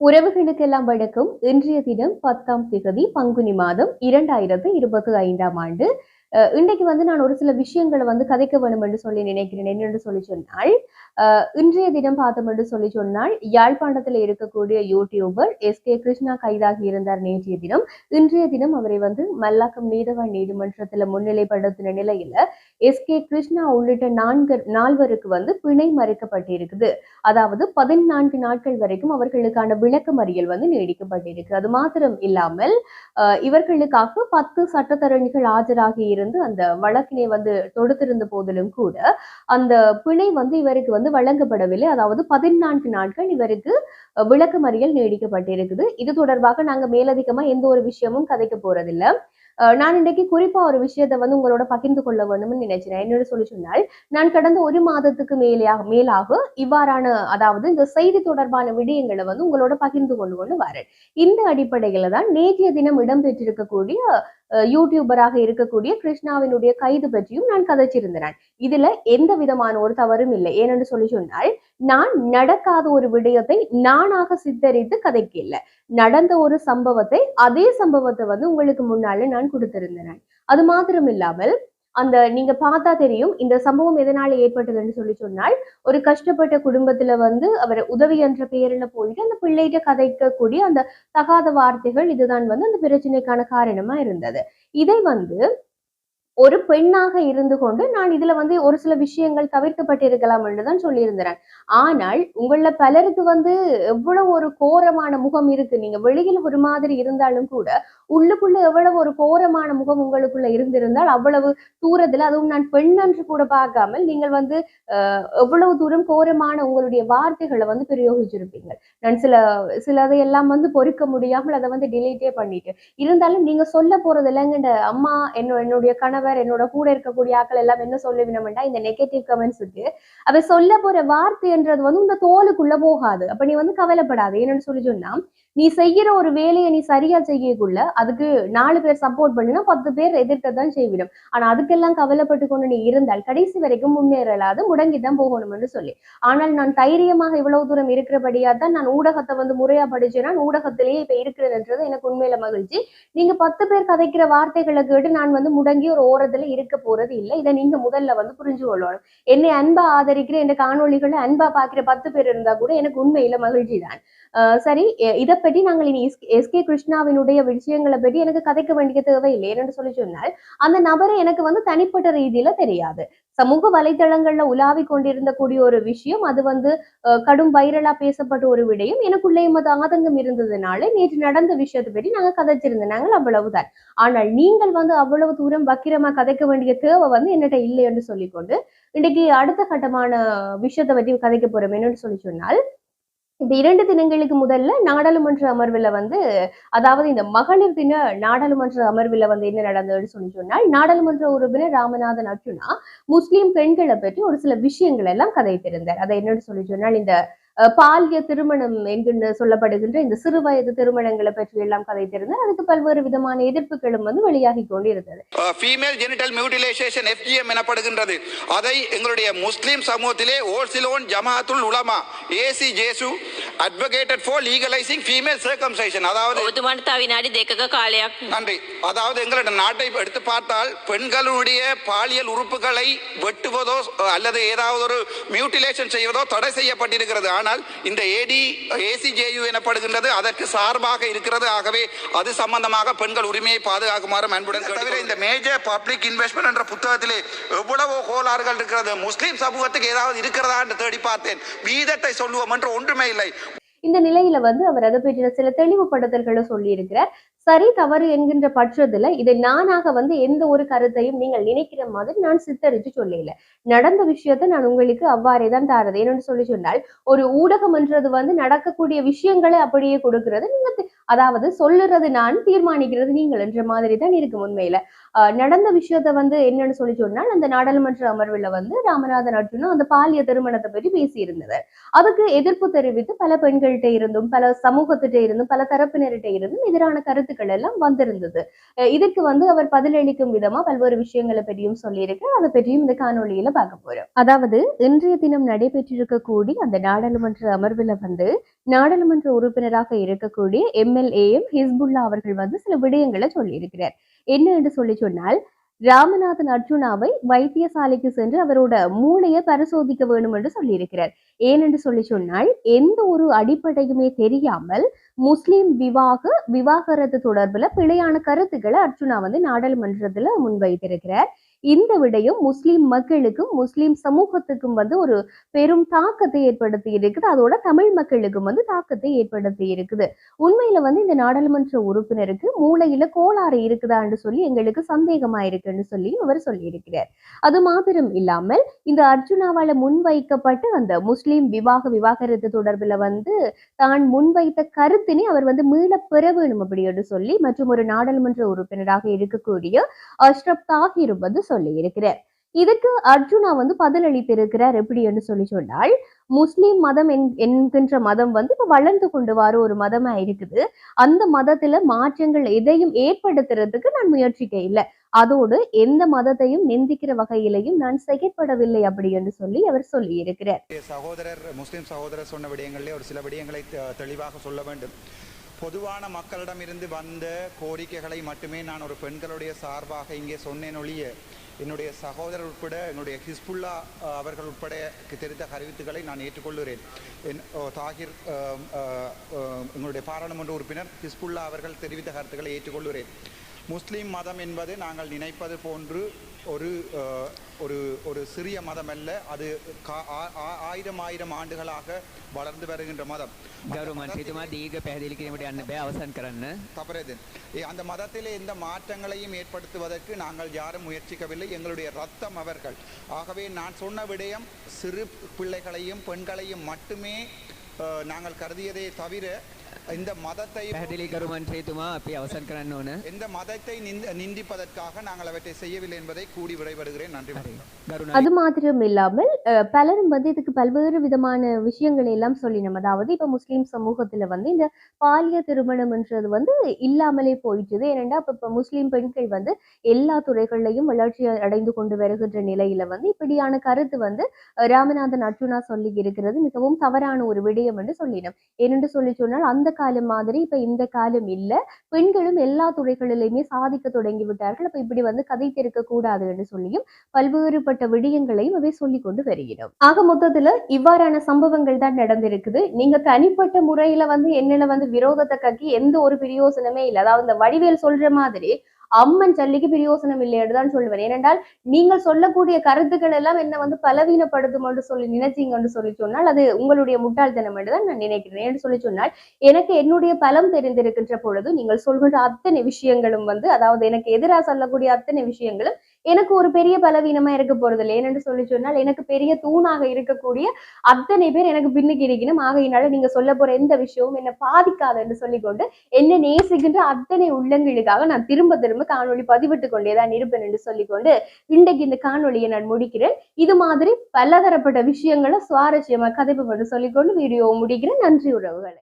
உறவுகளுக்கெல்லாம் வழக்கம் இன்றைய தினம் பத்தாம் திகதி பங்குனி மாதம் இரண்டாயிரத்து இருபத்தி ஐந்தாம் ஆண்டு. அஹ் இன்றைக்கு வந்து நான் ஒரு சில விஷயங்களை வந்து கதைக்க வேணும் என்று சொல்லி நினைக்கிறேன். என்னென்று சொல்லி சொன்னால் இன்றைய தினம் பார்த்தோம் என்று சொல்லி சொன்னால் யாழ்ப்பாணத்தில் இருக்கக்கூடிய யூடியூபர் எஸ் கே கிருஷ்ணா கைதாகி இருந்தார் நேற்றைய தினம். இன்றைய தினம் அவரை வந்து மல்லாக்கம் நீதவான் நீதிமன்றத்தில் முன்னிலைப்படுத்தின நிலையில எஸ் கே கிருஷ்ணா உள்ளிட்ட நான்கு நால்வருக்கு வந்து பிணை மறுக்கப்பட்டிருக்குது. அதாவது பதினான்கு நாட்கள் வரைக்கும் அவர்களுக்கான விளக்கமறியல் வந்து நீடிக்கப்பட்டிருக்கு. அது மாத்திரம் இல்லாமல் இவர்களுக்காக பத்து சட்டத்தரணிகள் ஆஜராகி இருந்து அந்த வழக்கினை வந்து தொடுத்திருந்த போதிலும் கூட அந்த பிணை வந்து இவருக்கு வந்து வழங்கப்படவில்லை. அதாவது பதினான்கு நாட்கள் இவருக்கு அஹ், விளக்கமறியல் நீடிக்கப்பட்டிருக்குது. இது தொடர்பாக நாங்க மேலதிகமா எந்த ஒரு விஷயமும் கதைக்க போறதில்ல. நான் இன்றைக்கு குறிப்பா ஒரு விஷயத்தை வந்து உங்களோட பகிர்ந்து கொள்ள வேணும்னு நினைச்சேன் என்னோட சொல்லி சொன்னால் நான் கடந்த ஒரு மாதத்துக்கு மேலாக மேலாக இவ்வாறான அதாவது இந்த செய்தி தொடர்பான விடயங்களை வந்து உங்களோட பகிர்ந்து கொண்டு கொண்டு வரேன். இந்த அடிப்படையில தான் நேற்றைய தினம் இடம்பெற்றிருக்கக்கூடிய யூடியூபராக இருக்கக்கூடிய கிருஷ்ணாவினுடைய கைது பற்றியும் நான் கதைச்சிருந்தேன். இதுல எந்த விதமான ஒரு தவறும் இல்லை. ஏனென்று சொல்லி சொன்னால் நான் நடக்காத ஒரு விடயத்தை நானாக சித்தரித்து கதைக்கல. நடந்த ஒரு சம்பவத்தை அதே சம்பவத்தை வந்து உங்களுக்கு முன்னால நான் கொடுத்திருந்தேன். அது மாத்திரம் இல்லாமல் அந்த நீங்க பார்த்தா தெரியும் இந்த சம்பவம் எதனால ஏற்பட்டதுன்னு சொல்லி சொன்னால் ஒரு கஷ்டப்பட்ட குடும்பத்துல வந்து அவர் உதவி என்ற பெயர்ல போயிட்டு அந்த பிள்ளைகிட்ட கதைக்கக்கூடிய அந்த தகாத வார்த்தைகள் இதுதான் வந்து அந்த பிரச்சனைக்கான காரணமா இருந்தது. இதை வந்து ஒரு பெண்ணாக இருந்து கொண்டு நான் இதுல வந்து ஒரு சில விஷயங்கள் தவிர்க்கப்பட்டிருக்கலாம் என்றுதான் சொல்லியிருந்தேன். ஆனால் உங்கள பலருக்கு வந்து எவ்வளவு ஒரு கோரமான முகம் இருக்கு. நீங்க வெளியில ஒரு மாதிரி இருந்தாலும் கூட உள்ளுக்குள்ள எவ்வளவு ஒரு கோரமான முகம் உங்களுக்குள்ள இருந்திருந்தால் அவ்வளவு தூரத்துல அதுவும் நான் பெண் என்று கூட பார்க்காமல் நீங்கள் வந்து எவ்வளவு தூரம் கோரமான உங்களுடைய வார்த்தைகளை வந்து பிரயோகிச்சிருப்பீங்க. நான் சில சிலதை எல்லாம் வந்து பொறுக்க முடியாமல் அதை வந்து டிலீட்டே பண்ணிட்டு இருந்தாலும் நீங்க சொல்ல போறது இல்லைங்க அம்மா என்ன என்னுடைய கணவர் என்னோட கூட இருக்கக்கூடிய ஆட்கள் எல்லாம் என்ன சொல்ல சொல்லுவினோம்டா இந்த நெகட்டிவ் கமெண்ட்ஸுக்கு அவ சொல்ல போற வார்த்தைன்றது வந்து இந்த தோலுக்குள்ள போகாது. அப்ப நீ வந்து கவலைப்படாது. என்னன்னு சொல்லி சொன்னா நீ செய்யற ஒரு வேலையை நீ சரியா செய்யக்குள்ள அதுக்கு நாலு பேர் சப்போர்ட் பண்ணினா பத்து பேர் எதிர்க்கத்தான் செய்விடும். ஆனா அதுக்கெல்லாம் கவலைப்பட்டு கொண்டு நீ இருந்தால் கடைசி வரைக்கும் முன்னேறலாது முடங்கிதான் போகணும்னு சொல்லி. ஆனால் நான் தைரியமாக இவ்வளவு தூரம் இருக்கிறபடியா தான் நான் ஊடகத்தை வந்து முறையா படிச்சேன்னா ஊடகத்திலேயே இப்ப இருக்கிறதுன்றது எனக்கு உண்மையில மகிழ்ச்சி. நீங்க பத்து பேர் கதைக்கிற வார்த்தைகளை கேட்டு நான் வந்து முடங்கி ஒரு ஓரத்துல இருக்க போறது இல்லை. இதை நீங்க முதல்ல வந்து புரிஞ்சு கொள்ளணும். என்னை அன்பா ஆதரிக்கிற இந்த காணொளிகளை அன்பா பாக்குற பத்து பேர் இருந்தா கூட எனக்கு உண்மையில மகிழ்ச்சி தான் சரி இதை பற்றி நாங்கள் இனி எஸ் கே கிருஷ்ணாவினுடைய விஷயங்களை பற்றி எனக்கு கதைக்க வேண்டிய தேவையில்லை. என்று சொல்லி சொன்னால் அந்த நபரை எனக்கு வந்து தனிப்பட்ட ரீதியில தெரியாது. சமூக வலைதளங்கள்ல உலாவி கொண்டிருந்த கூடிய ஒரு விஷயம் அது வந்து கடும் வைரலா பேசப்பட்ட ஒரு விடயம். எனக்குள்ளேயும் அது ஆதங்கம் இருந்ததுனால நேற்று நடந்த விஷயத்தை பற்றி நாங்க கதைச்சிருந்தோம். நாங்கள் அவ்வளவுதான். ஆனால் நீங்கள் வந்து அவ்வளவு தூரம் வக்கிரமா கதைக்க வேண்டிய தேவை வந்து என்னட்ட இல்லை என்று சொல்லிக்கொண்டு இன்னைக்கு அடுத்த கட்டமான விஷயத்தை பற்றி கதைக்க போறோம். என்னன்னு சொல்லி சொன்னால் இந்த இரண்டு தினங்களுக்கு முதல்ல நாடாளுமன்ற அமர்வில் வந்து அதாவது இந்த மகளிர் தின நாடாளுமன்ற அமர்வில் வந்து என்ன நடந்ததுன்னு சொல்லி சொன்னால் நாடாளுமன்ற உறுப்பினர் ராமநாதன் அர்ஜுனா முஸ்லிம் பெண்களை பற்றி ஒரு சில விஷயங்கள் எல்லாம் கதைத்திருந்தார் அதை என்னன்னு சொல்லி சொன்னால் இந்த பால்ய திருமணம் என்று சொல்லப்படுகின்ற இந்த சிறு வயது திருமணங்களை பற்றி எல்லாம் கதைத்திருந்தார் அதுக்கு பல்வேறு விதமான எதிர்ப்புகளும் வந்து வெளியாகி கொண்டிருந்தது. ஃபீமேல் ஜெனிட்டல் மியூட்டிலைசேஷன் எஃப்ஜிஎம் எனப்படுகின்றது. அதை எங்களுடைய முஸ்லிம் சமூகத்திலே all Ceylon Jamathul Ulama AC JU advocated for legalising female circumcision அதாவது நன்றி. அதாவது எங்களுடைய நாட்டை எடுத்து பார்த்தால் பெண்களுடைய பாலியல் உறுப்புகளை வெட்டுவதோ அல்லது ஏதாவது ஒரு மியூட்டிலேஷன் செய்வதோ தடை செய்யப்பட்டிருக்கிறது. ஆனால் இந்த ஏடி ஏசிஜேயு எனப்படுகின்றது அதற்கு சார்பாக இருக்கிறது. ஆகவே அது சம்பந்தமாக பெண்கள் உரிமையை பாதுகாக்குமாறு அன்புடன் தவிர இந்த மேஜர் பப்ளிக் இன்வெஸ்ட்மெண்ட் என்ற புத்தகத்திலே எவ்வளவோ கோளாறுகள் இருக்கிறது. முஸ்லிம் சமூகத்துக்கு ஏதாவது இருக்கிறதா என்று தேடி பார்த்தேன். வீதத்தை சொல்லுவோம் என்று ஒன்றுமே இல்லை. இந்த நிலையில வந்து அவர் அதை பற்றின சில தெளிவுபடுத்தல்களை சொல்லியிருக்கிறார். சரி தவறு என்கின்ற பட்சத்துல இதை நானாக வந்து எந்த ஒரு கருத்தையும் நீங்கள் நினைக்கிற மாதிரி நான் சித்தரிச்சு சொல்லல. நடந்த விஷயத்தை நான் உங்களுக்கு அவ்வாறே தான் தாரது. ஏன்னு சொல்லி சொன்னால் ஒரு ஊடகம் என்றது வந்து நடக்கக்கூடிய விஷயங்களை அப்படியே கொடுக்கிறது. நீங்க அதாவது சொல்லுறது நான் தீர்மானிக்கிறது நீங்கள் என்ற மாதிரி தான் இருக்கும் உண்மையில. ஆஹ் நடந்த விஷயத்த வந்து என்னன்னு சொல்லி சொன்னால் அந்த நாடாளுமன்ற அமர்வுல வந்து ராமநாதன் அர்ஜுனா அந்த பாலிய திருமணத்தை பற்றி பேசியிருந்தவர். அதுக்கு எதிர்ப்பு தெரிவித்து பல பெண்கள் பெண்கள்கிட்ட இருந்தும் பல சமூகத்திட்ட இருந்தும் பல தரப்பினர்கிட்ட இருந்தும் எதிரான கருத்துக்கள் எல்லாம் வந்திருந்தது. இதுக்கு வந்து அவர் பதிலளிக்கும் விதமா பல்வேறு விஷயங்களை பற்றியும் சொல்லியிருக்கு. அதை பற்றியும் இந்த காணொலியில பார்க்க போறோம். அதாவது இன்றைய தினம் நடைபெற்றிருக்கக்கூடிய அந்த நாடாளுமன்ற அமர்வுல வந்து நாடாளுமன்ற உறுப்பினராக இருக்கக்கூடிய எம்எல்ஏஎம் ஹிஸ்புல்லா அவர்கள் வந்து சில விடயங்களை சொல்லியிருக்கிறார். என்ன என்று சொல்லி சொன்னால் ராமநாதன் அர்ஜுனாவை வைத்தியசாலைக்கு சென்று அவரோட மூளையை பரிசோதிக்க வேண்டும் என்று சொல்லியிருக்கிறார். ஏனென்று சொல்லி சொன்னால் எந்த ஒரு அடிப்படையுமே தெரியாமல் முஸ்லிம் விவாக விவாகரத்து தொடர்புல பிழையான கருத்துக்களை அர்ஜுனா வந்து நாடாளுமன்றத்துல முன்வைத்திருக்கிறார். இந்த விடயம் முஸ்லீம் மக்களுக்கும் முஸ்லீம் சமூகத்துக்கும் வந்து ஒரு பெரும் தாக்கத்தை ஏற்படுத்தி இருக்குது. அதோட தமிழ் மக்களுக்கும் வந்து தாக்கத்தை ஏற்படுத்தி இருக்குது. உண்மையில வந்து இந்த நாடாளுமன்ற உறுப்பினருக்கு மூளையில கோளாறு இருக்குதான்னு சொல்லி எங்களுக்கு சந்தேகமா இருக்குன்னு சொல்லி அவர் சொல்லியிருக்கிறார். அது மாத்திரம் இல்லாமல் இந்த அர்ஜுனாவால முன்வைக்கப்பட்டு அந்த முஸ்லீம் விவாக விவாகரத்து தொடர்புல வந்து தான் முன்வைத்த கருத்தினை அவர் வந்து மீள பெற வேணும் அப்படின்னு சொல்லி மற்றும் ஒரு நாடாளுமன்ற உறுப்பினராக இருக்கக்கூடிய அஷ்ரப் தாகிர் வந்து சொல்லி இருக்கிறார். இதுக்கு அர்ஜுனா வந்து பதிலளித்திருக்கிறார் எப்படி என்று சொல்லி சொன்னால் முஸ்லிம் மதம் என்கின்ற மதம் வந்து இப்ப வளர்ந்து கொண்டு வர ஒரு மதமா இருக்குது. அந்த மதத்துல மாற்றங்கள் எதையும் ஏற்படுத்துறதுக்கு நான் முயற்சிக்க இல்லை. அதோடு எந்த மதத்தையும் நிந்திக்கிற வகையிலையும் நான் செயற்படவில்லை அப்படி என்று சொல்லி அவர் சொல்லி இருக்கிறார். சகோதரர் முஸ்லிம் சகோதரர் சொன்ன விடயங்களிலே ஒரு சில விடயங்களை தெளிவாக சொல்ல வேண்டும். பொதுவான மக்களிடமிருந்து வந்த கோரிக்கைகளை மட்டுமே நான் ஒரு பெண்களுடைய சார்பாக இங்கே சொன்னேன் ஒழிய என்னுடைய சகோதரர் உட்பட என்னுடைய ஹிஸ்புல்லா அவர்கள் உட்பட தெரிந்த அறிவித்துகளை நான் ஏற்றுக்கொள்கிறேன். என் தாகிர் எங்களுடைய பாராளுமன்ற உறுப்பினர் ஹிஸ்புல்லா அவர்கள் தெரிவித்த கருத்துக்களை ஏற்றுக்கொள்கிறேன். முஸ்லீம் மதம் என்பது நாங்கள் நினைப்பது போன்று ஒரு ஒரு ஒரு சிறிய மதம் அல்ல அது ஆயிரம் ஆயிரம் ஆண்டுகளாக வளர்ந்து வருகின்ற மதம். அந்த மதத்திலே எந்த மாற்றங்களையும் ஏற்படுத்துவதற்கு நாங்கள் யாரும் முயற்சிக்கவில்லை. எங்களுடைய ரத்தம் அவர்கள். ஆகவே நான் சொன்ன விடயம் சிறு பிள்ளைகளையும் பெண்களையும் மட்டுமே நாங்கள் கருதியதே தவிர இந்த மதத்தை පැහැදිලි කරු මන්ත්‍රීතුමා අපි අවසන් කරන්න ඕන. எந்த மதத்தை நிந்த- நிந்திப்பதற்காக நாங்கள் அவற்றை செய்யவில்லை என்பதை கூடி விடைபெறுகிறேன் நன்றி හරි. வணக்கம். ගරුණ அது மாத்திரம் இல்லாமல் அஹ், பலரும் வந்து இதுக்கு பல்வேறு விதமான விஷயங்களை எல்லாம் சொல்லினோம் அதாவது இப்ப முஸ்லிம் சமூகத்துல வந்து இந்த பாலிய திருமணம்ன்றது வந்து இல்லாமலே போயிட்டுது ஏனென்றா இப்ப இப்ப முஸ்லிம் பெண்கள் வந்து எல்லா துறைகள்லையும் வளர்ச்சி அடைந்து கொண்டு வருகின்ற நிலையில வந்து இப்படியான கருத்து வந்து அஹ், ராமநாதன் அர்ஜுனா சொல்லி இருக்கிறது மிகவும் தவறான ஒரு விடயம் என்று சொல்லினோம் ஏனென்று சொல்லி சொன்னால் அந்த அந்த காலம் மாதிரி இப்ப இந்த காலம் இல்ல. பெண்களும் எல்லா துறைகளிலுமே சாதிக்க தொடங்கி விட்டார்கள். அப்ப இப்படி வந்து கதைத்திருக்க கூடாது என்று சொல்லியும் பல்வேறுபட்ட விடயங்களையும் அவை சொல்லிக் கொண்டு வருகிறோம். ஆக மொத்தத்துல இவ்வாறான சம்பவங்கள் தான் நடந்திருக்குது. நீங்க தனிப்பட்ட முறையில வந்து என்னென்ன வந்து விரோதத்தை கக்கி எந்த ஒரு பிரயோசனமே இல்லை. அதாவது இந்த வடிவேல் சொல்ற மாதிரி அம்மன் சல்லிக்கு பிரயோசனம் இல்லைன்னு தான் சொல்லுவேன். ஏனென்றால் நீங்கள் சொல்லக்கூடிய கருத்துக்கள் எல்லாம் என்ன வந்து பலவீனப்படுத்தும் என்று சொல்லி நினைச்சீங்க என்று சொல்லி சொன்னால் அது உங்களுடைய முட்டாள்தனம் என்று தான் நான் நினைக்கிறேன் என்று சொல்லி சொன்னால் எனக்கு என்னுடைய பலம் தெரிந்திருக்கின்ற பொழுது நீங்கள் சொல்கின்ற அத்தனை விஷயங்களும் வந்து அதாவது எனக்கு எதிராக சொல்லக்கூடிய அத்தனை விஷயங்களும் எனக்கு ஒரு பெரிய பலவீனமா இருக்க போறதில்லை. ஏனென்று சொல்லி சொன்னால் எனக்கு பெரிய தூணாக இருக்கக்கூடிய அத்தனை பேர் எனக்கு பின்னுக்கு இருக்கணும் ஆகையினால நீங்க சொல்ல போற எந்த விஷயமும் என்ன பாதிக்காது என்று சொல்லிக்கொண்டு என்ன நேசிக்கின்ற அத்தனை உள்ளங்களுக்காக நான் திரும்ப திரும்ப காணொளி பதிவிட்டு கொண்டேதான் இருப்பேன் என்று சொல்லிக்கொண்டு இன்றைக்கு இந்த காணொலியை நான் முடிக்கிறேன். இது மாதிரி பலதரப்பட்ட விஷயங்களை சுவாரஸ்யமா கதைப்பு என்று சொல்லிக்கொண்டு வீடியோவை முடிக்கிறேன். நன்றி உறவுகளை.